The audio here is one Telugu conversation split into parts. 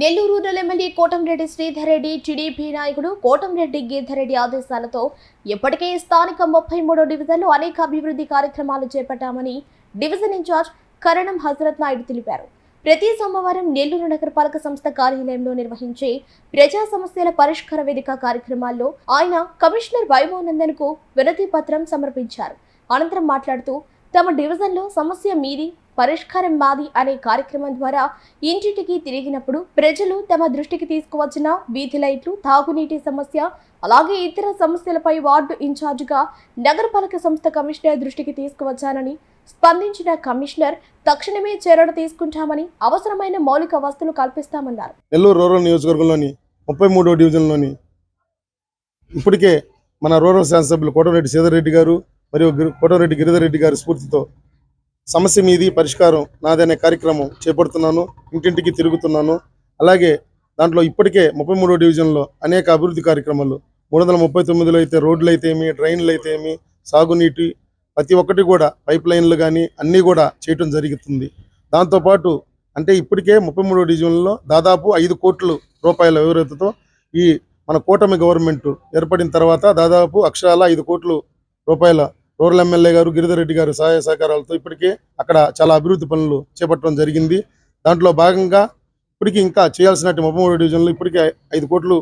Nellore rural MLA Kotamreddy Sridhar Reddy TDP నాయకుడు కోటంరెడ్డి గిరిధర్ ఆదేశాలతో ఇప్పటికే స్థానిక ముప్పై మూడో డివిజన్లో అనేక అభివృద్ధి కార్యక్రమాలు చేపట్టామని డివిజన్ ఇన్ఛార్జ్ కరణం హజరత్ నాయుడు తెలిపారు. ప్రతి సోమవారం నెల్లూరు నగరపాలక సంస్థ కార్యాలయంలో నిర్వహించే ప్రజా సమస్యల పరిష్కార వేదిక కార్యక్రమాల్లో ఆయన కమిషనర్ వైభవానందన్కు వినతి పత్రం సమర్పించారు. అనంతరం మాట్లాడుతూ తమ డివిజన్లో సమస్య మీది పరిష్కారం మాది అనే కార్యక్రమం ద్వారా ఇంటింటికి తిరిగినప్పుడు ప్రజలు తమ దృష్టికి తీసుకువచ్చిన వీధి లైట్లు తాగునీటి సమస్య అలాగే ఇతర సమస్యలపై వార్డు ఇన్ఛార్జిగా నగరపాలక సంస్థ కమిషనర్ దృష్టికి తీసుకువచ్చానని స్పందించిన కమిషనర్ తక్షణమే చర్యలు తీసుకుంటామని అవసరమైన మౌలిక వస్తువులు కల్పిస్తామన్నారు. నెల్లూరు రూరల్ నియోజకవర్గంలోని ముప్పై మూడో డివిజన్లోని ఇప్పటికే మన రూరల్ శాసనసభ్యులు కోటరెడ్డి సీతారెడ్డి గారు మరియు కోటరెడ్డి గిరిధర్ రెడ్డి గారి స్ఫూర్తితో సమస్య మీది పరిష్కారం నాదనే కార్యక్రమం చేపడుతున్నాను ఇంటింటికి తిరుగుతున్నాను. అలాగే దాంట్లో ఇప్పటికే ముప్పై మూడో డివిజన్లో అనేక అభివృద్ధి కార్యక్రమాలు. మూడు వందల ముప్పై తొమ్మిదిలో అయితే రోడ్లు అయితే ఏమి డ్రైన్లు అయితే ఏమి సాగునీటి ప్రతి ఒక్కటి కూడా పైప్ లైన్లు కానీ అన్నీ కూడా చేయటం జరుగుతుంది. దాంతోపాటు అంటే ఇప్పటికే ముప్పై మూడో డివిజన్లో దాదాపు ఐదు కోట్ల రూపాయల వివరతతో ఈ మన కూటమి గవర్నమెంట్ ఏర్పడిన తర్వాత దాదాపు అక్షరాల ఐదు కోట్ల రూపాయల రూరల్ ఎమ్మెల్యే గారు గిరిధర్ రెడ్డి గారు సహాయ సహకారాలతో ఇప్పటికే అక్కడ చాలా అభివృద్ధి పనులు చేపట్టడం జరిగింది. దాంట్లో భాగంగా ఇప్పటికీ ఇంకా చేయాల్సిన ముప్పై మూడు డివిజన్లు ఇప్పటికే ఐదు కోట్లు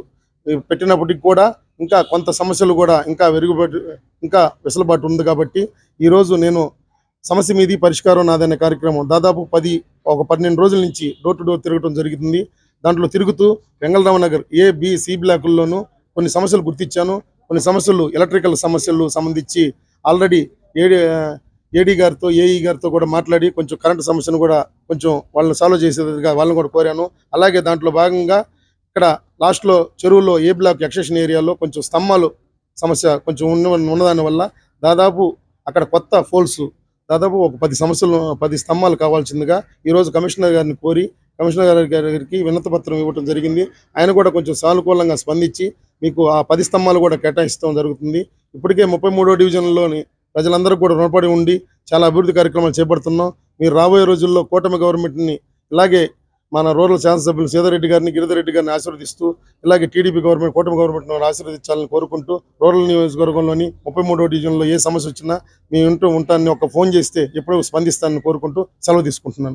పెట్టినప్పటికీ కూడా ఇంకా కొంత సమస్యలు కూడా ఇంకా వెరుగుబాటు ఇంకా వెసులుబాటు ఉంది కాబట్టి ఈరోజు నేను సమస్య మీది పరిష్కారం నాదనే కార్యక్రమం దాదాపు పది ఒక పన్నెండు రోజుల నుంచి డోర్ టు డోర్ తిరగడం జరుగుతుంది దాంట్లో తిరుగుతూ Vengalarama Nagar A B C బ్లాకుల్లోనూ కొన్ని సమస్యలు గుర్తించాను. కొన్ని సమస్యలు ఎలక్ట్రికల్ సమస్యలు సంబంధించి ఆల్రెడీ ఏడి ఏడీ గారితో ఏఈ గారితో కూడా మాట్లాడి కొంచెం కరెంటు సమస్యను కూడా కొంచెం వాళ్ళని సాల్వ్ చేసేదిగా వాళ్ళని కూడా కోరాను. అలాగే దాంట్లో భాగంగా ఇక్కడ లాస్ట్లో చెరువులో ఏ బ్లాక్ ఎక్సెషన్ ఏరియాలో కొంచెం స్తంభాలు సమస్య కొంచెం ఉన్న ఉన్నదాని వల్ల దాదాపు అక్కడ కొత్త ఫోల్స్ దాదాపు ఒక పది సమస్యలు పది స్తంభాలు కావాల్సిందిగా ఈరోజు కమిషనర్ గారిని కోరి కమిషనర్ గారి గారికి వినతపత్రం ఇవ్వడం జరిగింది. ఆయన కూడా కొంచెం సానుకూలంగా స్పందించి మీకు ఆ పది స్తంభాలు కూడా కేటాయిస్తాం జరుగుతుంది. ఇప్పటికే ముప్పై మూడో డివిజన్లోని ప్రజలందరూ కూడా రుణపడి ఉండి చాలా అభివృద్ధి కార్యక్రమాలు చేపడుతున్నాం. మీరు రాబోయే రోజుల్లో కూటమి గవర్నమెంట్ని ఇలాగే మన రూరల్ శాసనసభ్యులు సీతారెడ్డి గారిని గిరిధరెడ్డి గారిని ఆశీర్వదిస్తూ ఇలాగే టీడీపీ గవర్నమెంట్ కూటమి గవర్నమెంట్ ఆశీర్వదించాలని కోరుకుంటూ రూరల్ నియోజకవర్గంలోని ముప్పై మూడో డివిజన్లో ఏ సమస్య వచ్చినా మీ ఇంటూ ఉంటానని ఒక ఫోన్ చేస్తే ఎప్పుడూ స్పందిస్తానని కోరుకుంటూ సెలవు తీసుకుంటున్నాను.